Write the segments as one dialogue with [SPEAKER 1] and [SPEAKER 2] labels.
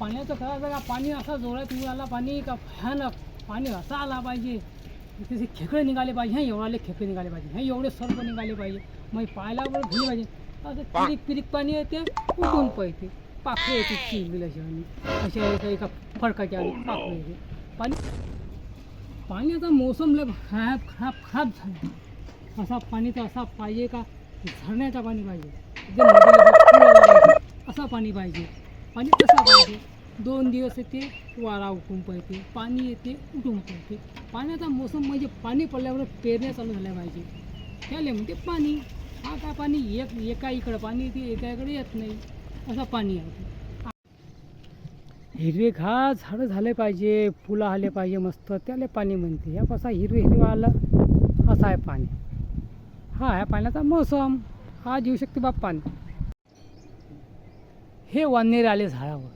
[SPEAKER 1] पाण्याचं करायचं का पाणी असा जोरात आला पाणी का भयानक. पाणी असा आला पाहिजे. तिथे खेकडे निघाले पाहिजे. हे एवढाले खेकडे निघाले पाहिजे. हे एवढे सर्प निघाले पाहिजे. मग पाहायला पण भुली पाहिजे. असं पिरिक पिरिक पाणी येते उडून पळते. पाखरे येते चिलबिल अशी एका एका फडकाच्या आणि पाखरे येते. पाणी पाण्याचा मोसम लय खराब खराब खराब झाला. असा पाणीचा असा पाहिजे का? झरण्याचा पाणी पाहिजे. एकदम नदीला असं असा पाणी पाहिजे. पाणी कसं पाहिजे? दोन दिवस येते वारा उठून पडते पाणी येते उठून पडते. पाण्याचा मोसम म्हणजे पाणी पडल्यावर पेरण्या चालू झाल्या पाहिजे. त्याला म्हणते पाणी. हा काय पाणी? एक एका इकडं पाणी येते एका इकडे येत नाही. असं पाणी आहे. हिरवे घा झाडं झाले पाहिजे फुलं आले पाहिजे मस्त. त्याला पाणी म्हणते. या कसा हिरवे हिरवं आलं असं आहे पाणी. हा आहे पाण्याचा मोसम. हा येऊ शकते बाप्पान. पाणी हे वानेर आले झाडावर.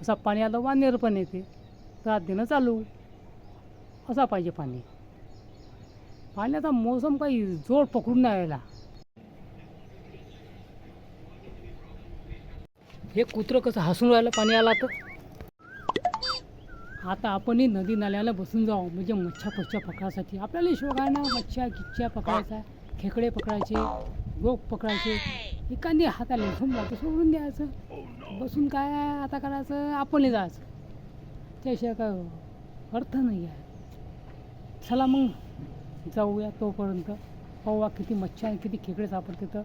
[SPEAKER 1] असा पाणी आलं वानेर पण येते. रात देणं चालू. असा पाहिजे पाणी. पाण्याचा मोसम काही जोड पकडून नाही राहिला. हे कुत्रं कसं हसून राहिलं पाणी आला तर? आता आपणही नदी नाल्याला बसून जाऊ. म्हणजे मच्छा पच्छा पकडायसाठी. आपल्याला शोक आहे ना मच्छा गिच्छा पकडायचा खेकडे पकडायचे गोप पकडायचे एखादी हाताला घेऊन जातो सोडून द्यायचं. बसून काय आता करायचं? आपणही जायचं. त्याशिवाय काय हो? अर्थ नाही आहे. चला मग जाऊया तोपर्यंत. पाहूया किती मच्छी आणि किती खेकडे सापडते तर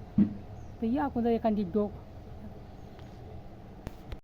[SPEAKER 1] तर या कोणता एखादी डोक